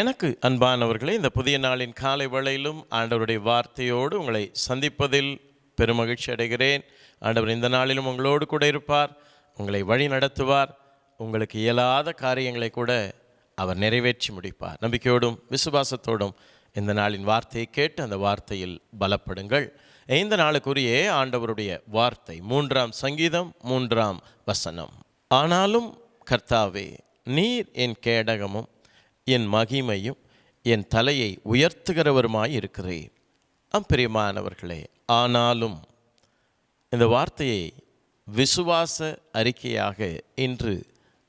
எனக்கு அன்பானவர்களே இந்த புதிய நாளின் காலை வேளையிலும் ஆண்டவருடைய வார்த்தையோடு உங்களை சந்திப்பதில் பெருமகிழ்ச்சி அடைகிறேன். ஆண்டவர் இந்த நாளிலும் உங்களோடு கூட இருப்பார் உங்களை வழி நடத்துவார் உங்களுக்கு இயலாத காரியங்களை கூட அவர் நிறைவேற்றி முடிப்பார். நம்பிக்கையோடும் விசுவாசத்தோடும் இந்த நாளின் வார்த்தையை கேட்டு அந்த வார்த்தையில் பலப்படுங்கள். இந்த நாளுக்குரிய ஆண்டவருடைய வார்த்தை மூன்றாம் சங்கீதம் மூன்றாம் வசனம். ஆனாலும் கர்த்தாவே நீர் என் கேடகமும் என் மகிமையும் என் தலையை உயர்த்துகிறவருமாய் இருக்கிறேன். அம்பிரியமானவர்களே ஆனாலும் இந்த வார்த்தையை விசுவாச அறிக்கையாக இன்று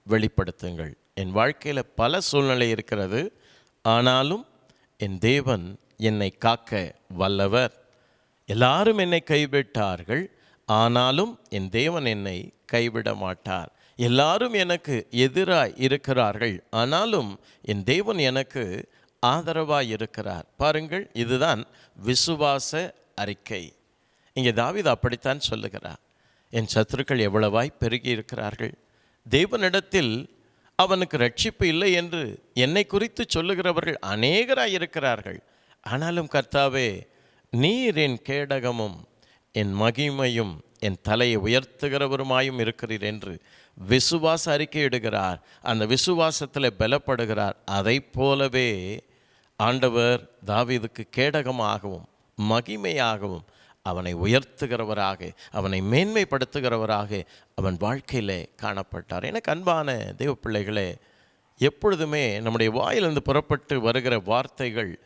வெளிப்படுத்துங்கள். என் வாழ்க்கையில் பல சூழ்நிலை இருக்கிறது. ஆனாலும் என் தேவன் என்னை காக்க வல்லவர். எல்லாரும் என்னை கைவிட்டார்கள். ஆனாலும் என் தேவன் என்னை கைவிட மாட்டார் எல்லாரும் எனக்கு எதிராய் இருக்கிறார்கள். ஆனாலும் என் தேவன் எனக்கு ஆதரவாய் இருக்கிறார். பாருங்கள் இதுதான் விசுவாச அறிக்கை. இங்கே தாவீது அப்படித்தான் சொல்லுகிறார். என் சத்துருக்கள் எவ்வளவாய் பெருகி இருக்கிறார்கள். தேவனிடத்தில் அவனுக்கு ரட்சிப்பு இல்லை என்று என்னை குறித்து சொல்லுகிறவர்கள் அநேகராய் இருக்கிறார்கள். ஆனாலும் கர்த்தாவே நீர் என் கேடகமும் என் மகிமையும் என் தலையை உயர்த்துகிறவருமாயும் இருக்கிறீர் என்று விசுவாச அறிக்கையிடுகிறார் அந்த விசுவாசத்தில் பலப்படுகிறார். அதை போலவே ஆண்டவர் தாவீதுக்கு கேடகமாகவும் மகிமையாகவும் அவனை உயர்த்துகிறவராக அவனை மேன்மைப்படுத்துகிறவராக அவன் வாழ்க்கையிலே காணப்பட்டார். எனக்கு அன்பான தெய்வ பிள்ளைகளே எப்பொழுதுமே நம்முடைய வாயிலிருந்து புறப்பட்டு வருகிற வார்த்தைகள்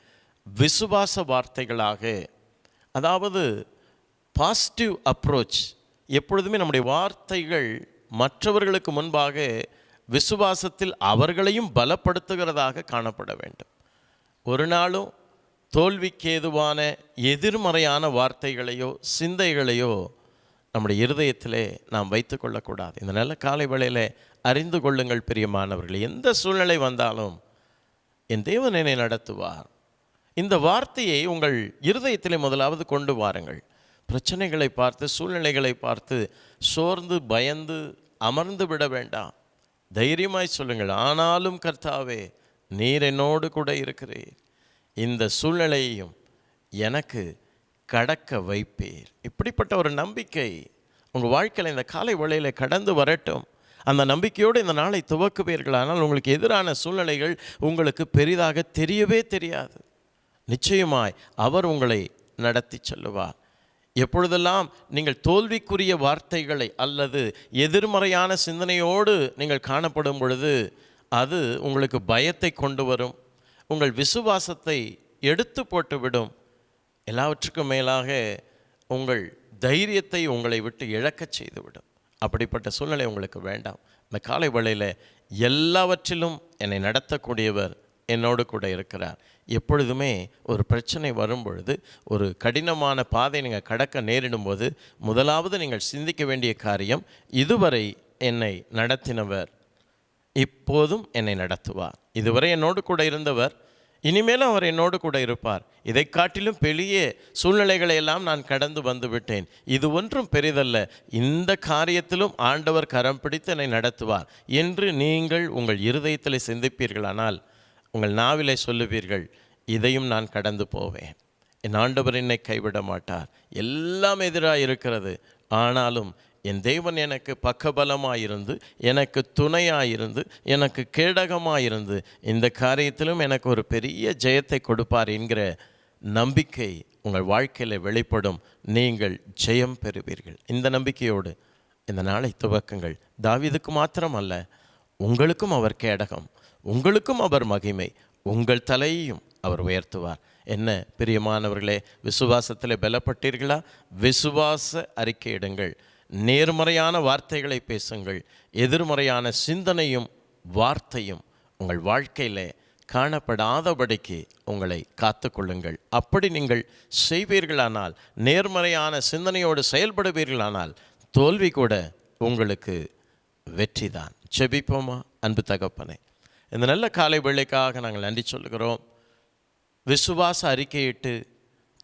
விசுவாச வார்த்தைகளாக அதாவது பாசிட்டிவ் அப்ரோச் எப்பொழுதுமே நம்முடைய வார்த்தைகள் மற்றவர்களுக்கு முன்பாக விசுவாசத்தில் அவர்களையும் பலப்படுத்துகிறதாக காணப்பட வேண்டும். ஒரு நாளும் தோல்விக்கு ஏதுவான எதிர்மறையான வார்த்தைகளையோ சிந்தைகளையோ நம்முடைய இருதயத்திலே நாம் வைத்து கொள்ளக்கூடாது. இந்த நல்ல காலை வேளையில் அறிந்து கொள்ளுங்கள் பிரியமானவர்கள். எந்த சூழ்நிலை வந்தாலும் என் தேவன் என்னை நடத்துவார். இந்த வார்த்தையை உங்கள் இருதயத்திலே முதலாவது கொண்டு வாருங்கள். பிரச்சனைகளை பார்த்து சூழ்நிலைகளை பார்த்து சோர்ந்து பயந்து அமர்ந்து விட வேண்டாம். தைரியமாய் சொல்லுங்கள். ஆனாலும் கர்த்தாவே நீர் என்னோடு கூட இருக்கிறீர். இந்த சூழ்நிலையையும் எனக்கு கடக்க வைப்பீர். இப்படிப்பட்ட ஒரு நம்பிக்கை உங்கள் வாழ்க்கையில் இந்த காலை வழியில் கடந்து வரட்டும். அந்த நம்பிக்கையோடு இந்த நாளை துவக்குவீர்கள். ஆனால் உங்களுக்கு எதிரான சூழ்நிலைகள் உங்களுக்கு பெரிதாக தெரியவே தெரியாது. நிச்சயமாய் அவர் உங்களை நடத்தி செல்லுவார். எப்பொழுதெல்லாம் நீங்கள் தோல்விக்குரிய வார்த்தைகளை அல்லது எதிர்மறையான சிந்தனையோடு நீங்கள் காணப்படும் பொழுது அது உங்களுக்கு பயத்தை கொண்டு வரும் உங்கள் விசுவாசத்தை எடுத்து போட்டுவிடும். எல்லாவற்றுக்கும் மேலாக உங்கள் தைரியத்தை உங்களை விட்டு இழக்கச் செய்துவிடும். அப்படிப்பட்ட சூழ்நிலை உங்களுக்கு வேண்டாம். இந்த காலை வேளையில் எல்லாவற்றிலும் என்னை நடத்தக்கூடியவர் என்னோடு கூட இருக்கிறார். எப்பொழுதுமே ஒரு பிரச்சனை வரும் பொழுது ஒரு கடினமான பாதை நீங்கள் கடக்க நேரிடும் போது முதலாவது நீங்கள் சிந்திக்க வேண்டிய காரியம் இதுவரை என்னை நடத்தினவர் இப்போதும் என்னை நடத்துவார். இதுவரை என்னோடு கூட இருந்தவர் இனிமேலும் அவர் என்னோடு கூட இருப்பார். இதை காட்டிலும் பெரிய சூழ்நிலைகளை எல்லாம் நான் கடந்து வந்து விட்டேன். இது ஒன்றும் பெரிதல்ல. இந்த காரியத்திலும் ஆண்டவர் கரம் பிடித்து என்னை நடத்துவார் என்று நீங்கள் உங்கள் இருதயத்தில் சிந்திப்பீர்களானால் உங்கள் நாவிலே சொல்லுவீர்கள் இதையும் நான் கடந்து போவேன். என் ஆண்டவர் என்னை கைவிட மாட்டார். எல்லாம் எதிராக இருக்கிறது ஆனாலும் என் தேவன் எனக்கு பக்கபலமாயிருந்து எனக்கு துணையாயிருந்து எனக்கு கேடகமாயிருந்து இந்த காரியத்திலும் எனக்கு ஒரு பெரிய ஜெயத்தை கொடுப்பார் என்கிற நம்பிக்கை உங்கள் வாழ்க்கையில் வெளிப்படும். நீங்கள் ஜெயம் பெறுவீர்கள். இந்த நம்பிக்கையோடு இந்த நாளை துவக்குங்கள். தாவிதுக்கு மாத்திரம் அல்ல உங்களுக்கும் அவர் கேடகம். உங்களுக்கும் அவர் மகிமை உங்கள் தலையையும் அவர் உயர்த்துவார். என்ன பிரியமானவர்களே விசுவாசத்தில் பலப்பட்டீர்களா? விசுவாச அறிக்கையிடுங்கள் நேர்மறையான வார்த்தைகளை பேசுங்கள் எதிர்மறையான சிந்தனையும் வார்த்தையும் உங்கள் வாழ்க்கையில் காணப்படாதபடிக்கு உங்களை காத்துக்கொள்ளுங்கள். அப்படி நீங்கள் செய்வீர்களானால் நேர்மறையான சிந்தனையோடு செயல்படுவீர்களானால் தோல்வி கூட உங்களுக்கு வெற்றிதான். செபிப்போமா அன்பு தகப்பனே. இந்த நல்ல காலை வேளைக்காக நாங்கள் நன்றி சொல்கிறோம் விசுவாச அறிக்கையிட்டு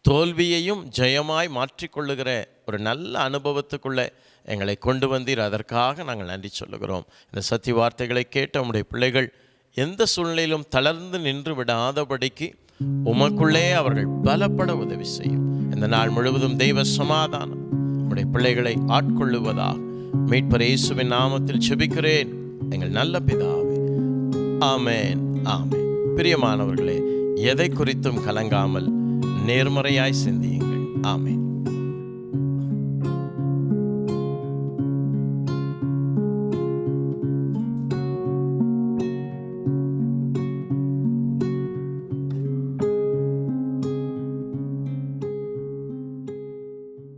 தோல்வியையும் ஜெயமாய் மாற்றிக்கொள்ளுகிற ஒரு நல்ல அனுபவத்துக்குள்ளே எங்களை கொண்டு வந்தீர். அதற்காக நாங்கள் நன்றி சொல்லுகிறோம். இந்த சத்திய வார்த்தைகளை கேட்ட உங்களுடைய பிள்ளைகள் எந்த சூழ்நிலையிலும் தளர்ந்து நின்று விடாதபடிக்கு உமக்குள்ளே அவர்கள் பலப்பட உதவி செய்யும். இந்த நாள் முழுவதும் தெய்வ சமாதானம் உடைய பிள்ளைகளை ஆட்கொள்ளுவதாக மீட்பர் இயேசுவின் நாமத்தில் செபிக்கிறேன். எங்கள் நல்ல பிதா ஆமேன் ஆமேன். பிரியமானவர்களே எதை குறித்தும் கலங்காமல் நேர்மறையாய் சிந்தியுங்கள். ஆமேன்.